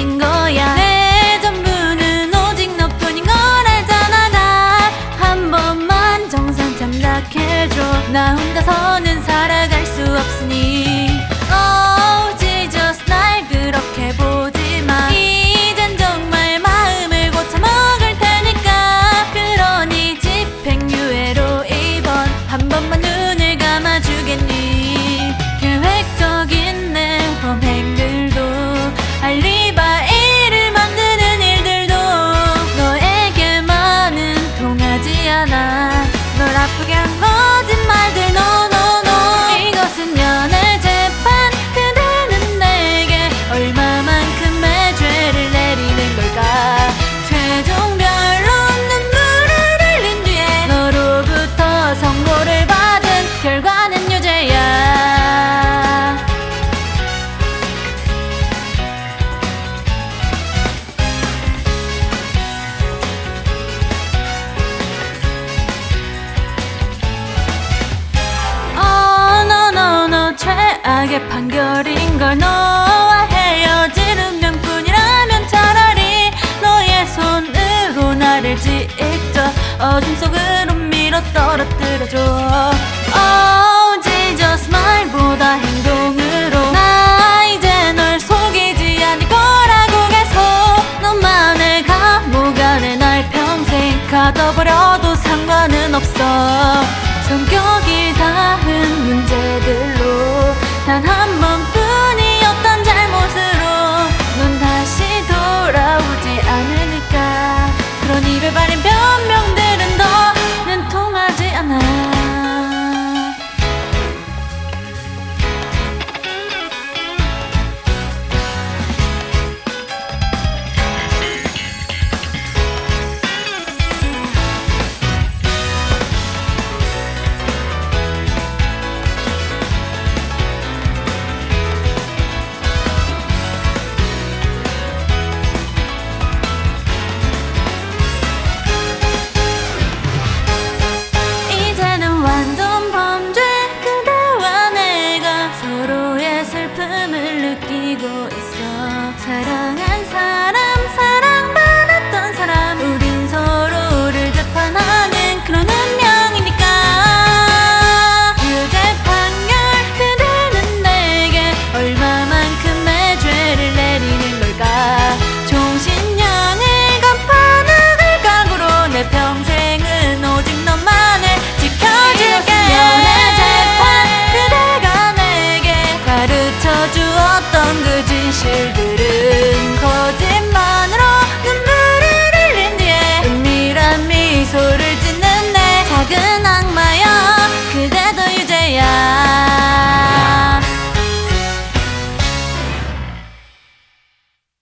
뿐인 거야. 내 전부는 오직 너뿐인 걸 알잖아. 나 한 번만 정상 참작해줘. 나 혼자서는 살아갈 수 없으니. 악의 판결인 걸 너와 헤어지는 명분이라면 차라리 너의 손으로 나를 지져 어둠 속으로 밀어 떨어뜨려줘. Oh Jesus smile보다 행동으로. 나 이제 널 속이지 않을 거라고 계속 너만의 감옥 안에 날 평생 가둬버려도 상관은 없어. 성격 슬픔을 느끼고 있어. 사랑한 사람